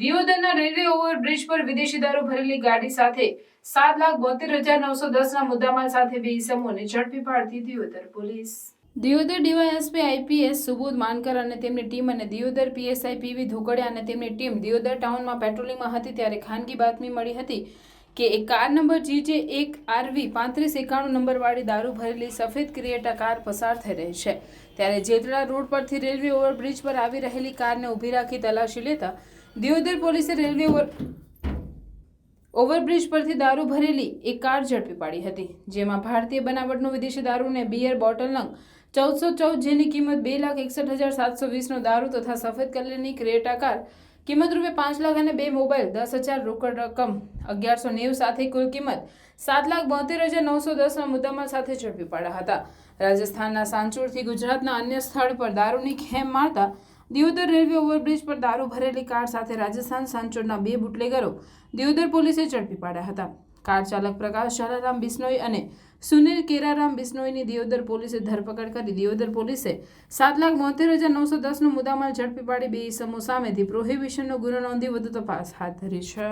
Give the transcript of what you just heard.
દિયોદરના railway overbridge પર વિદેશી દારૂ ભરેલી ગાડી સાથે સાત લાખ બોતેર હજાર નવસો દસના મુદ્દામાલ સાથે બે ઇસમોને ઝડપી પાડતી Deodar police. Deodar DYSP IPS Subodh Mankar અને તેમની ટીમ અને દિયોદર પીએસઆઈ પીવી ધોકડિયા અને તેમની ટીમ દિયોદર ટાઉનમાં પેટ્રોલિંગમાં હતી ત્યારે ખાનગી બાતમી મળી હતી કે એક કાર નંબર જીજે એક આરવી પાંત્રીસ એકાણું નંબરવાળી દારૂ ભરેલી સફેદ ક્રિએટા કાર પસાર થઈ રહી છે. ત્યારે જેતડા રોડ પરથી રેલવે ઓવરબ્રિજ પર આવી રહેલી કારને ઊભી રાખી તલાશી લેતા દિયોદર પોલીસે રેલવે ઓવરબ્રિજ પરથી દારૂ ભરેલી એક કાર ઝડપી પાડી હતી, જેમાં ભારતીય બનાવટનું વિદેશી દારૂને બિયર બોટલ નંગ ચૌદસો ચૌદ જેની કિંમત બે લાખ એકસઠ હજાર સાતસો વીસનો દારૂ તથા સફેદ કલરની ક્રેટા કાર કિંમત રૂપે પાંચ લાખ અને બે મોબાઈલ દસ હજાર રોકડ રકમ અગિયારસો નેવું સાથે કુલ કિંમત સાત લાખ બોતેર હજાર નવસો દસના મુદ્દામાલ સાથે ઝડપી પાડ્યા હતા. રાજસ્થાનના સાંચોરથી ગુજરાતના અન્ય સ્થળ પર દારૂની ખેમ મારતા દિયોદર રેલવે ઓવરબ્રિજ પર દારૂ ભરેલી કાર સાથે રાજસ્થાન સાંચોરના બે બુટલેગરો દિયોદર પોલીસે ઝડપી પાડ્યા હતા. કાર ચાલક પ્રકાશ ઝાલારામ બિસ્નોઈ અને સુનિલ કેરારામ બિસ્નોઈની દિયોદર પોલીસે ધરપકડ કરી દિયોદર પોલીસે સાત લાખ બોતેર હજાર નવસો દસનો મુદ્દામાલ ઝડપી પાડી બે ઇસમો સામેથી પ્રોહિબિશનનો ગુનો નોંધી વધુ તપાસ હાથ ધરી છે.